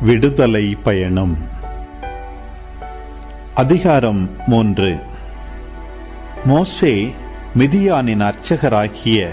விடுதலை பயணம். அதிகாரம் மூன்று. மோசே மிதியானின் அர்ச்சகராகிய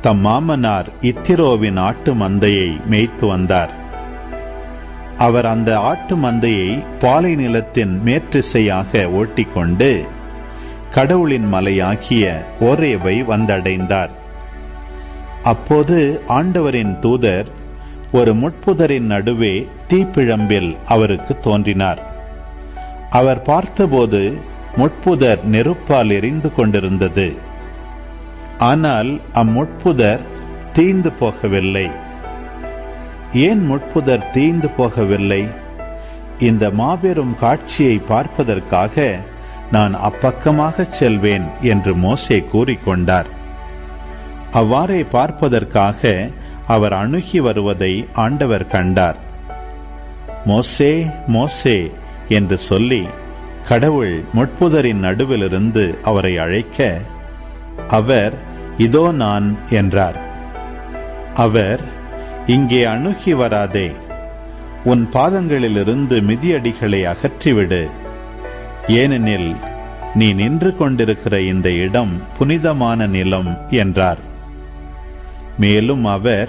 தம் மாமனார் இத்திரோவின் ஆட்டு மந்தையை மேய்த்து வந்தார். அவர் அந்த ஆட்டு மந்தையை பாலை நிலத்தின் மேற்றிசையாக ஓட்டிக்கொண்டு கடவுளின் மலையாகிய ஓரேவை வந்தடைந்தார். அப்போது ஆண்டவரின் தூதர் ஒரு முட்புதரின் நடுவே தீப்பிழம்பில் அவருக்கு தோன்றினார். அவர் பார்த்தபோது முட்புதர் நெருப்பால் எரிந்து கொண்டிருந்தது. ஆனால் அம்முட்புதர் தீந்து போகவில்லை. ஏன் முட்புதர் தீந்து போகவில்லை? இந்த மாபெரும் காட்சியை பார்ப்பதற்காக நான் அப்பக்கமாக செல்வேன் என்று மோசே கூறிக்கொண்டார். அவ்வாறே பார்ப்பதற்காக அவர் அணுகி வருவதை ஆண்டவர் கண்டார். மோசே மோசே என்று சொல்லி கடவுள் முட்புதரின் நடுவிலிருந்து அவரை அழைக்க அவர் இதோ நான் என்றார். அவர் இங்கே அணுகி வராதே. உன் பாதங்களிலிருந்து மிதியடிகளை அகற்றிவிடு. ஏனெனில் நீ நின்று கொண்டிருக்கிற இந்த இடம் புனிதமான நிலம் என்றார். மேலும் அவர்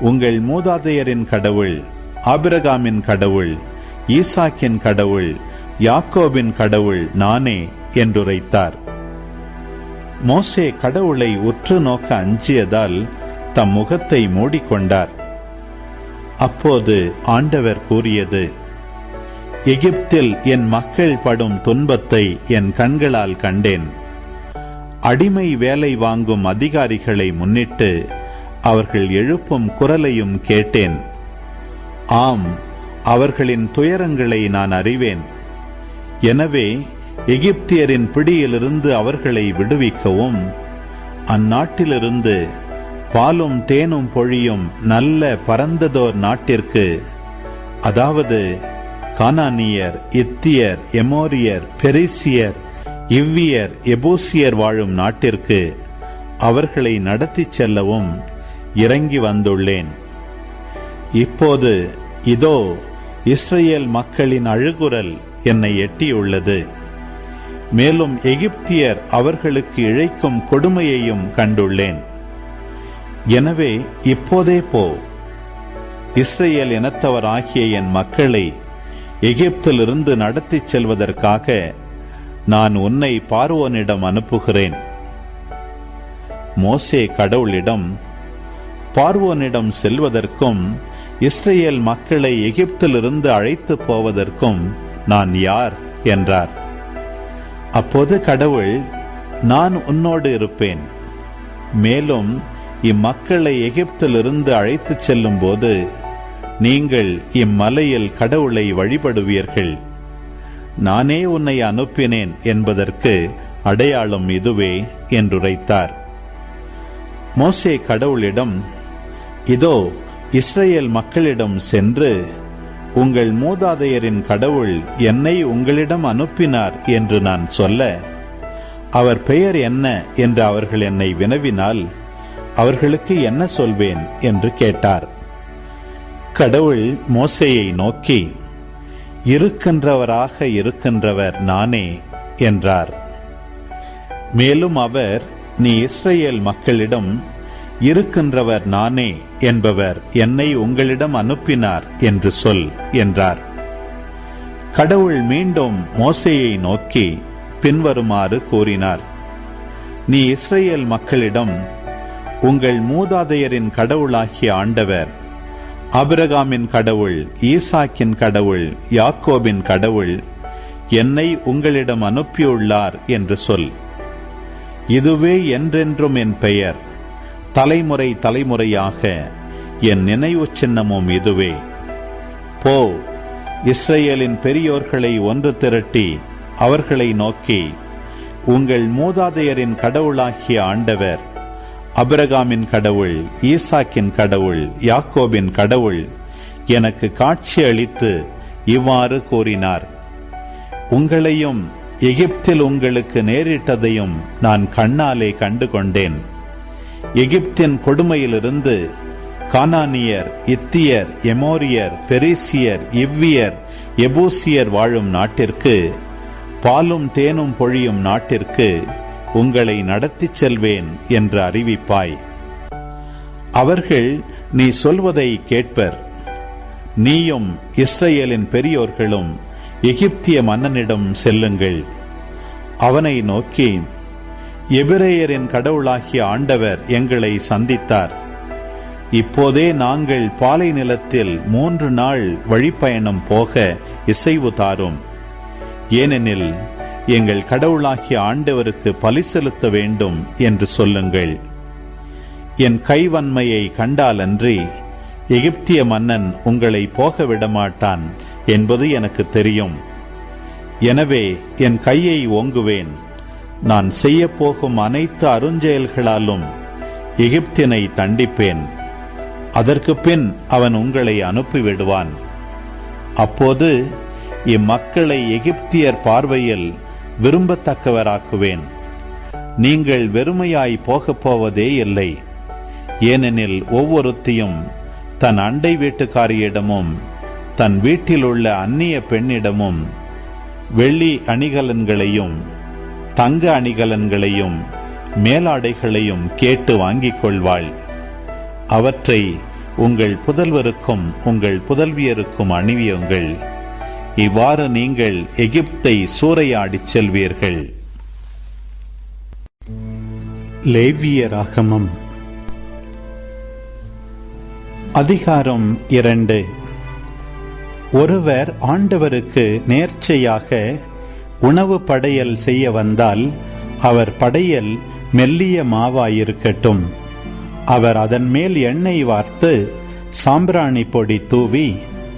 உங்கள் மூதாதையரின் கடவுள் ஆபிரகாமின் கடவுள் ஈசாக்கின் கடவுள் யாக்கோபின் கடவுள் நானே என்றுரைத்தார். மோசே கடவுளை உற்று நோக்க அஞ்சியதால் தம் முகத்தை மூடிக்கொண்டார். அப்போது ஆண்டவர் கூறியது எகிப்தில் என் மக்கள் படும் துன்பத்தை என் கண்களால் கண்டேன். அடிமை வேலை வாங்கும் அதிகாரிகளை முன்னிட்டு அவர்கள் எழுப்பும் குரலையும் கேட்டேன். ஆம் அவர்களின் துயரங்களை நான் அறிவேன். எனவே எகிப்தியரின் பிடியிலிருந்து அவர்களை விடுவிக்கவும். அந்நாட்டிலிருந்து பாலும் தேனும் பொழியும் நல்ல பரந்ததோர் நாட்டிற்கு அதாவது கானானியர் இத்தியர் எமோரியர் பெரிசியர் இவ்வியர் எபூசியர் வாழும் நாட்டிற்கு அவர்களை நடத்திச் செல்லவும். இறங்கி வந்துள்ளேன். இப்போது இதோ இஸ்ரேல் மக்களின் அழுகுரல் என்னை எட்டியுள்ளது. மேலும் எகிப்தியர் அவர்களுக்கு இழைக்கும் கொடுமையையும் கண்டுள்ளேன். எனவே இப்போதே போ. இஸ்ரேல் இனத்தவர் ஆகிய என் மக்களை எகிப்திலிருந்து நடத்திச் செல்வதற்காக நான் உன்னை பார்வோனிடம் அனுப்புகிறேன். மோசே கடவுளிடம் பார்வோனிடம் செல்வதற்கும் இஸ்ரேல் மக்களை எகிப்திலிருந்து அழைத்து போவதற்கும் நான் யார்? என்றார். அப்போது கடவுள் நான் உன்னோடு இருப்பேன். மேலும் இம்மக்களை எகிப்திலிருந்து அழைத்துச் செல்லும் போது நீங்கள் இம்மலையில் கடவுளை வழிபடுவீர்கள். நானே உன்னை அனுப்பினேன் என்பதற்கு அடையாளம் இதுவே என்றுரைத்தார். மோசே கடவுளிடம் இதோ இஸ்ரேல் மக்களிடம் சென்று உங்கள் மூதாதையரின் கடவுள் என்னை உங்களிடம் அனுப்பினார் என்று நான் சொல்ல அவர் பெயர் என்ன என்று அவர்கள் என்னை வினவினால் அவர்களுக்கு என்ன சொல்வேன் என்று கேட்டார். கடவுள் மோசையை நோக்கி இருக்கின்றவராக இருக்கின்றவர் நானே என்றார். மேலும் அவர் நீ இஸ்ரேல் மக்களிடம் இருக்கின்றவர் நானே என்பவர் என்னை உங்களிடம் அனுப்பினார் என்று சொல் என்றார். கடவுள் மீண்டும் மோசையை நோக்கி பின்வருமாறு கூறினார். நீ இஸ்ரேல் மக்களிடம் உங்கள் மூதாதையரின் கடவுளாகிய ஆண்டவர் அபிரகாமின் கடவுள் ஈசாக்கின் கடவுள் யாக்கோபின் கடவுள் என்னை உங்களிடம் அனுப்பியுள்ளார் என்று சொல். இதுவே என்றென்றும் என் பெயர். தலைமுறை தலைமுறையாக என் நினைவு சின்னமும் இதுவே. போ இஸ்ரேலின் பெரியோர்களை ஒன்று திரட்டி அவர்களை நோக்கி உங்கள் மூதாதையரின் கடவுளாகிய ஆண்டவர் அபிரகாமின் கடவுள் ஈசாக்கின் கடவுள் யாக்கோபின் கடவுள் எனக்கு காட்சி அளித்து இவ்வாறு கூறினார். உங்களையும் எகிப்தில் உங்களுக்கு நேரிட்டதையும் நான் கண்ணாலே கண்டு கொண்டேன் எகிப்தின் கொடுமையிலிருந்து கானானியர் இத்தியர் எமோரியர் பெரிசியர் இவ்வியர் எபூசியர் வாழும் நாட்டிற்கு பாலும் தேனும் பொழியும் நாட்டிற்கு உங்களை நடத்திச் செல்வேன் என்று அறிவிப்பாய். அவர்கள் நீ சொல்வதை கேட்பர். நீயும் இஸ்ரேலின் பெரியோர்களும் எகிப்திய மன்னனிடம் செல்லுங்கள். அவனை நோக்கி எபிரேயரின் கடவுளாகிய ஆண்டவர் எங்களை சந்தித்தார். இப்போதே நாங்கள் பாலை நிலத்தில் மூன்று நாள் வழிப்பயணம் போக இசைவு தாரும். ஏனெனில் எங்கள் கடவுளாகிய ஆண்டவருக்கு பலி செலுத்த வேண்டும் என்று சொல்லுங்கள். என் கைவன்மையை கண்டாலன்றி எகிப்திய மன்னன் உங்களை போக விடமாட்டான் என்பது எனக்கு தெரியும். எனவே என் கையை ஓங்குவேன். நான் செய்ய போகும் அனைத்து அருஞ்செயல்களாலும் எகிப்தினை தண்டிப்பேன். அதற்கு பின் அவன் உங்களை அனுப்பிவிடுவான். அப்போது இம்மக்களை எகிப்தியர் பார்வையில் விரும்பத்தக்கவராக்குவேன். நீங்கள் வெறுமையாய் போகப் போவதே இல்லை. ஏனெனில் ஒவ்வொருத்தியும் தன் அண்டை வீட்டுக்காரியிடமும் தன் வீட்டில் உள்ள அந்நிய பெண்ணிடமும் வெள்ளி அணிகலன்களையும் தங்க அணிகலன்களையும் மேலாடைகளையும் கேட்டு வாங்கிக் கொள்வாள் அவற்றை உங்கள் புதல்வருக்கும் உங்கள் புதல்வியருக்கும் அணிவியுங்கள். இவ்வாறு நீங்கள் எகிப்தை சூறையாடிச் செல்வீர்கள். லேவியராகமம் அதிகாரம் இரண்டு. ஒருவர் ஆண்டவருக்கு நேர்ச்சையாக உணவு படையல் செய்ய வந்தால் அவர் படையல் மெல்லிய மாவாயிருக்கட்டும். அவர் அதன் மேல் எண்ணெய் வார்த்து சாம்பிராணி பொடி தூவி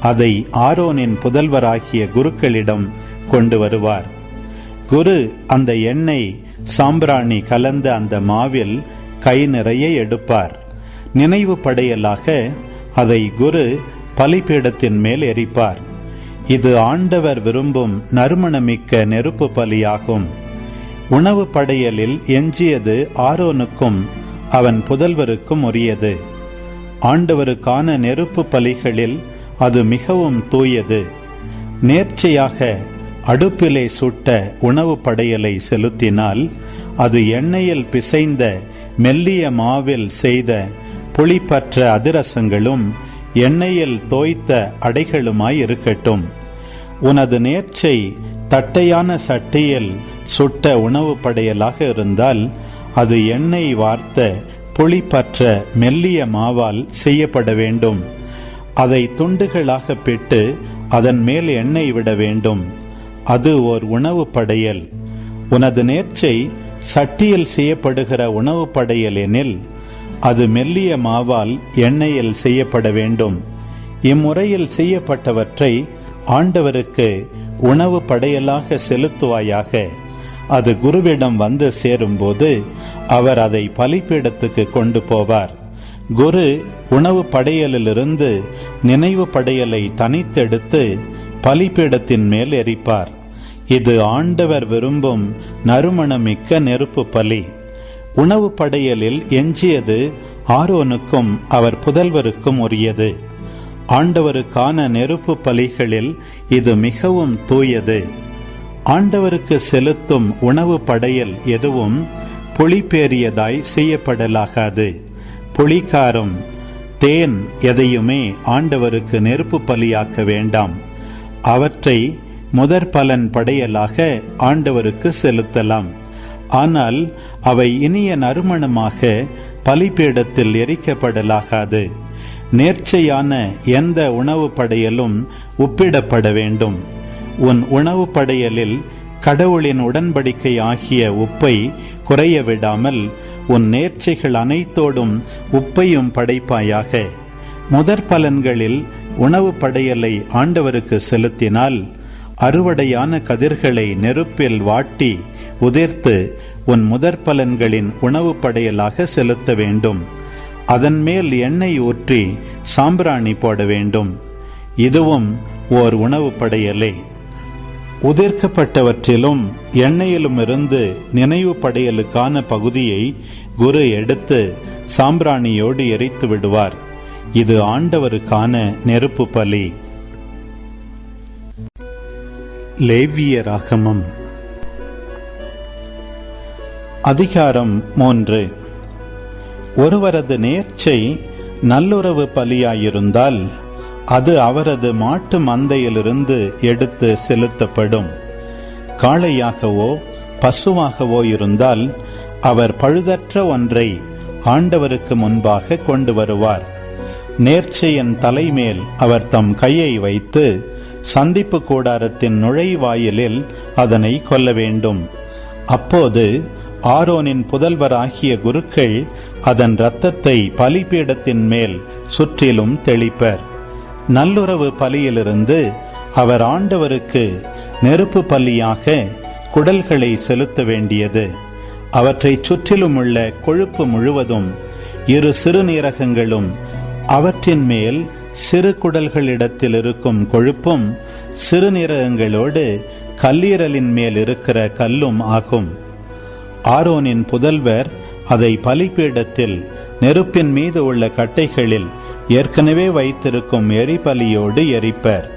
அதை ஆரோனின் புதல்வராகிய குருக்களிடம் கொண்டு வருவார். குரு அந்த எண்ணெய் சாம்பிராணி கலந்த அந்த மாவில் கை நிறைய எடுப்பார். நினைவு படையலாக அதை குரு பலிபீடத்தின் மேல் எரிப்பார். இது ஆண்டவர் விரும்பும் நறுமணமிக்க நெருப்பு பலியாகும். உணவு படையலில் எஞ்சியது ஆரோனுக்கும் அவன் புதல்வருக்கும் உரியது. ஆண்டவருக்கான நெருப்பு பலிகளில் அது மிகவும் தூயது. நேர்ச்சையாக அடுப்பிலே சுட்ட உணவு படையலை செலுத்தினால் அது எண்ணெயில் பிசைந்த மெல்லிய மாவில் செய்த புளிப்பற்ற அதிரசங்களும் எண்ணெயில் தோய்த்த அடைகளுமாய் இருக்கட்டும். உனது நேர்ச்சை தட்டையான சட்டியில் சுட்ட உணவு படையலாக இருந்தால் அது எண்ணெய் வார்த்த புளிப்பற்ற மெல்லிய மாவால் செய்யப்பட வேண்டும். அதை துண்டுகளாக பிட்டு அதன் மேல் எண்ணெய் விட வேண்டும். அது ஓர் உணவு படையல் உனது நேர்ச்சை சட்டியில் செய்யப்படுகிற உணவு படையல் எனில் அது மெல்லிய மாவால் எண்ணெயில் செய்யப்பட வேண்டும். இம்முறையில் செய்யப்பட்டவற்றை ஆண்டவருக்கு உணவு படையலாக செலுத்துவாயாக. அது குருவிடம் வந்து சேரும்போது அவர் அதை பலிப்பீடத்துக்கு கொண்டு போவார். குரு உணவு படையலிலிருந்து நினைவு படையலை தனித்தெடுத்து பலிப்பீடத்தின் மேல் எரிப்பார். இது ஆண்டவர் விரும்பும் நறுமணமிக்க நெருப்பு பலி. உணவு படையலில் எஞ்சியது ஆரோனுக்கும் அவர் புதல்வருக்கும் உரியது. ஆண்டவருக்கான நெருப்பு பலிகளில் இது மிகவும் தூயது. ஆண்டவருக்கு செலுத்தும் உணவு படையல் எதுவும் புளிப்பேறியதாய் செய்யப்படலாகாது. புளிக்காரம் தேன் எதையுமே ஆண்டவருக்கு நெருப்பு பலியாக்க வேண்டாம். அவற்றை முதற் பலன் படையலாக ஆண்டவருக்கு செலுத்தலாம். ஆனால் அவை இனிய நறுமணமாக பலிபீடத்தில் எரிக்கப்படலாகாது. நேர்ச்சையான எந்த உணவு படையலும் ஒப்பிடப்பட வேண்டும். உன் உணவு படையலில் கடவுளின் உடன்படிக்கை ஆகிய உப்பை குறைய விடாமல் உன் நேர்ச்சைகள் அனைத்தோடும் உப்பையும் படைப்பாயாக. முதற் பலன்களில் உணவு படையலை ஆண்டவருக்கு செலுத்தினால் அறுவடையான கதிர்களை நெருப்பில் வாட்டி உதிர்த்து உன் முதற் பலன்களின் உணவு படையலாக செலுத்த வேண்டும். அதன் மேல் எண்ணெய் ஊற்றி சாம்பிராணி போட வேண்டும். இதுவும் ஓர் உணவு படையலே. உதிர்க்கப்பட்டவற்றிலும் எண்ணெயிலும் இருந்து நினைவு படையலுக்கான பகுதியை குரு எடுத்து சாம்பிராணியோடு எரித்து விடுவார். இது ஆண்டவருக்கான நெருப்பு பலி. லேவியராகமம். அதிகாரம் மூன்று. ஒருவரது நேர்ச்சை நல்லுறவு பலியாயிருந்தால் அது அவரது மாட்டு மந்தையிலிருந்து எடுத்து செலுத்தப்படும். காளையாகவோ பசுவாகவோ இருந்தால் அவர் பழுதற்ற ஒன்றை ஆண்டவருக்கு முன்பாக கொண்டு வருவார். நேர்ச்சையின் தலைமேல் அவர் தம் கையை வைத்து சந்திப்பு கூடாரத்தின் நுழைவாயிலில் அதனை கொல்ல வேண்டும். அப்போது ஆரோனின் புதல்வராகிய குருக்கள் அதன் இரத்தத்தை பலிபீடத்தின் மேல் சுற்றிலும் தெளிப்பர். நல்லுறவு பலியிலிருந்து அவர் ஆண்டவருக்கு நெருப்பு பலியாக குடல்களை செலுத்த வேண்டியது. அவற்றைச் சுற்றிலும் உள்ள கொழுப்பு முழுவதும் இரு சிறுநீரகங்களும் அவற்றின் மேல் சிறு குடல்களிடத்தில் இருக்கும் கொழுப்பும் சிறுநீரகங்களோடு கல்லீரலின் மேல் இருக்கிற கல்லும் ஆகும். ஆரோனின் புதல்வர் அதை பலிப்பீடத்தில் நெருப்பின் மீது உள்ள கட்டைகளில் ஏற்கனவே வைத்திருக்கும் எரிபலியோடு எரிப்பர்.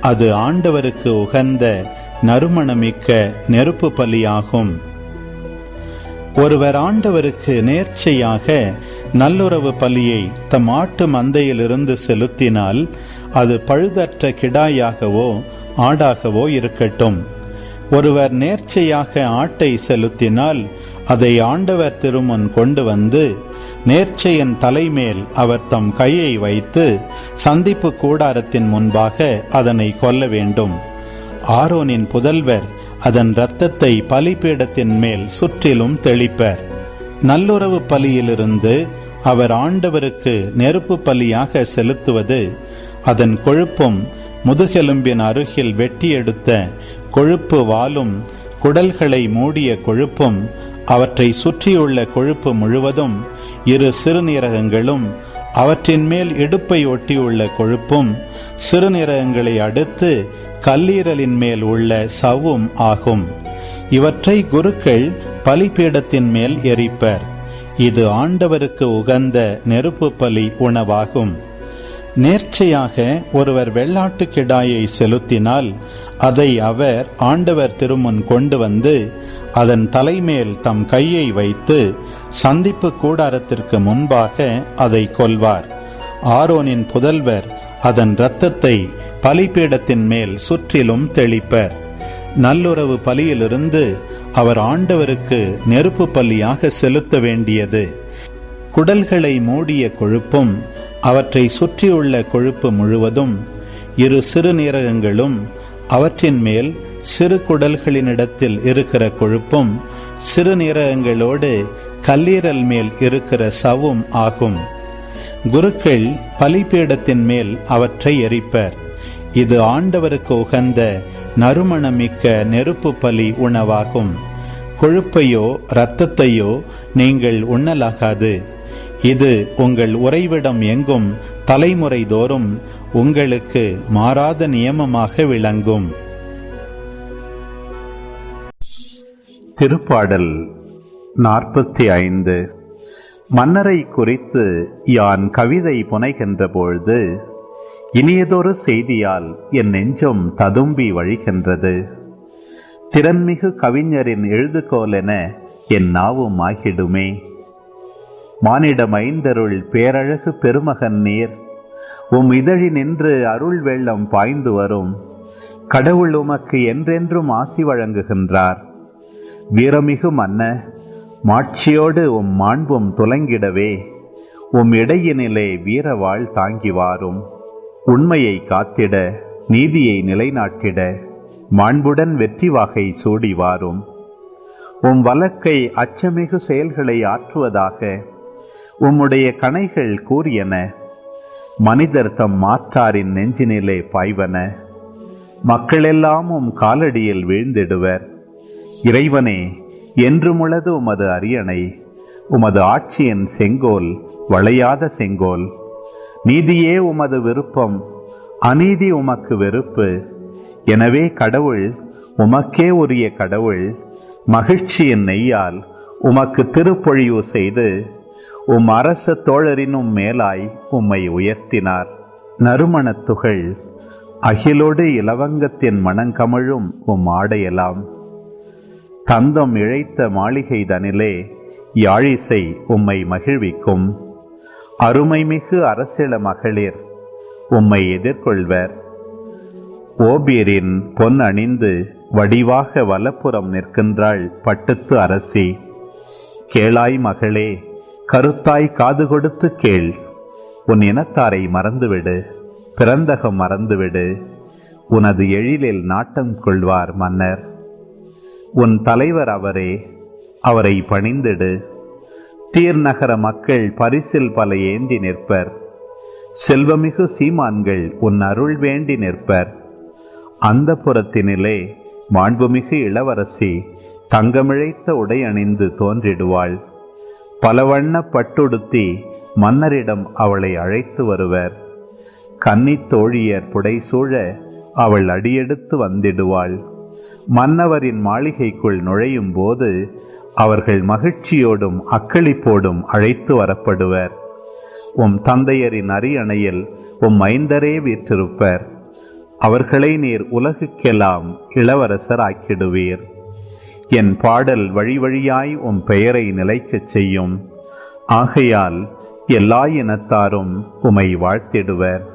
அது ஆண்டவருக்கு உகந்த நறுமணமிக்க நெருப்பு பலியாகும். ஒருவர் ஆண்டவருக்கு நேர்ச்சையாக நல்லுறவு பலியை தம் ஆட்டு மந்தையிலிருந்து செலுத்தினால் அது பழுதற்ற கிடாயாகவோ ஆடாகவோ இருக்கட்டும். ஒருவர் நேர்ச்சையாக ஆட்டை செலுத்தினால் அதை ஆண்டவர் திருமுன் கொண்டு வந்து நேர்ச்சையின் தலைமேல் அவர் தம் கையை வைத்து சந்திப்பு கூடாரத்தின் முன்பாக அதனை கொல்ல வேண்டும். ஆரோனின் புதல்வர் அதன் இரத்தத்தை பலிபீடத்தின் மேல் சுற்றிலும் தெளிப்பர். நல்லுறவு பலியிலிருந்து அவர் ஆண்டவருக்கு நெருப்பு பலியாக செலுத்துவது அதன் கொழுப்பும் முதுகெலும்பின் அருகில் வெட்டியெடுத்த கொழுப்பு வாலும் குடல்களை மூடிய கொழுப்பும் அவற்றை சுற்றியுள்ள கொழுப்பு முழுவதும் இரு சிறுநீரகங்களும் அவற்றின் மேல் இடுப்பை ஒட்டியுள்ள கொழுப்பும் சிறுநீரகங்களை அடுத்து கல்லீரலின் மேல் உள்ள சவ்வும் ஆகும். இவற்றை குருக்கள் பலிபீடத்தின் மேல் எரிப்பர். இது ஆண்டவருக்கு உகந்த நெருப்பு பலி உணவாகும். நேர்ச்சையாக ஒருவர் வெள்ளாட்டு கிடாயை செலுத்தினால் அதை அவர் ஆண்டவர் திருமுன் கொண்டு வந்து அதன் தலைமேல் தம் கையை வைத்து சந்திப்பு கூடாரத்திற்கு முன்பாக அதை கொல்வார். ஆரோனின் புதல்வர் அதன் இரத்தத்தை பலிபீடத்தின் மேல் சுற்றிலும் தெளிப்பர். நல்லுறவு பலியிலிருந்து அவர் ஆண்டவருக்கு நெருப்பு பள்ளியாக செலுத்த வேண்டியது. குடல்களை மூடிய கொழுப்பும் அவற்றை சுற்றியுள்ள கொழுப்பு முழுவதும் இரு சிறுநீரகங்களும் அவற்றின் மேல் சிறு குடல்களினிடத்தில் இருக்கிற கொழுப்பும் சிறுநீரகங்களோடு கல்லீரல் மேல் இருக்கிற சவும் ஆகும். குருக்கள் பலிபீடத்தின் மேல் அவற்றை எரிப்பர். இது ஆண்டவருக்கு உகந்த நறுமணமிக்க நெருப்பு பலி உணவாகும். கொழுப்பையோ இரத்தத்தையோ நீங்கள் உண்ணலாகாது. இது உங்கள் உறைவிடம் எங்கும் தலைமுறை தோறும் உங்களுக்கு மாறாத நியமமாக விளங்கும். திருப்பாடல் நாற்பத்தி ஐந்து மன்னரை குறித்து யான் கவிதை புனைகின்ற பொழுது இனியதொரு செய்தியால் என் நெஞ்சம் ததும்பி வழிகின்றது. திறன்மிகு கவிஞரின் எழுதுகோலென என் நாவும் ஆகிடுமே மானிட மைந்தருள் பேரழகு பெருமகன் நீர். உம் இதழி நின்று அருள் வெள்ளம் பாய்ந்து வரும். கடவுள் உமக்கு என்றென்றும் ஆசி வழங்குகின்றார். வீரமிகு மன்ன மாட்சியோடு உம் மாண்பும் துலங்கிடவே. உம் இடையினிலே வீரவாள் தாங்கி வாரும். உண்மையை காத்திட நீதியை நிலைநாட்டிட மாண்புடன் வெற்றி வாகை சூடி வாரும். உம் வழக்கை அச்சமிகு செயல்களை ஆற்றுவதாக உம்முடைய கணைகள் கூறியன. மனிதர் தம் மாற்றாரின் நெஞ்சினிலே பாய்வன. மக்களெல்லாம் உம் காலடியில் வீழ்ந்திடுவர். இறைவனே என்றுமுளது உமது அரியணை. உமது ஆட்சியின் செங்கோல் வளையாத செங்கோல். நீதியே உமது விருப்பம் அநீதி உமக்கு வெறுப்பு. எனவே கடவுள் உமக்கே உரிய கடவுள் மகிழ்ச்சியின் நெய்யால் உமக்கு திருப்பொழிவு செய்து உம் அரச தோழரினும் மேலாய் உம்மை உயர்த்தினார். நறுமணத் துகள் அகிலோடு இலவங்கத்தின் மணங்கமிழும் உம் ஆடையலாம். தந்தம் இழைத்த மாளிகை தனிலே யாழிசை உம்மை மகிழ்விக்கும். அருமைமிகு அரசியல மகளிர் உம்மை எதிர்கொள்வர். ஓபியரின் பொன் அணிந்து வடிவாக வலப்புறம் நிற்கின்றாள் பட்டத்து அரசி. கேளாய் மகளே கருத்தாய் காது கொடுத்து கேள். உன் இனத்தாரை மறந்துவிடு பிறந்தகம் மறந்துவிடு. உனது எழிலில் நாட்டம் கொள்வார் மன்னர். உன் தலைவர் அவரே அவரை பணிந்திடு. தீர் நகர மக்கள் பரிசில் பல ஏந்தி நிற்பர். செல்வமிகு சீமான்கள் உன் அருள் வேண்டி நிற்பர். அந்த புறத்தினிலே மாண்புமிகு இளவரசி தங்கமிழைத்த உடை அணிந்து தோன்றிடுவாள். பலவண்ண பட்டுடுத்தி மன்னரிடம் அவளை அழைத்து வருவர். கன்னித் தோழியர் புடைசூழ அவள் அடியெடுத்து வந்திடுவாள். மன்னவரின் மாளிகைக்குள் நுழையும் போது அவர்கள் மகிழ்ச்சியோடும் அக்களிப்போடும் அழைத்து வரப்படுவர். உம் தந்தையரின் அரியணையில் உம் மைந்தரே வீற்றிருப்பர். அவர்களை நீர் உலகுக்கெல்லாம் இளவரசர் ஆக்கிடுவீர் என் பாடல் வழி வழியாய் உம் பெயரை நிலைக்கச் செய்யும். ஆகையால் எல்லா இனத்தாரும் உமை வாழ்த்திடுவர்.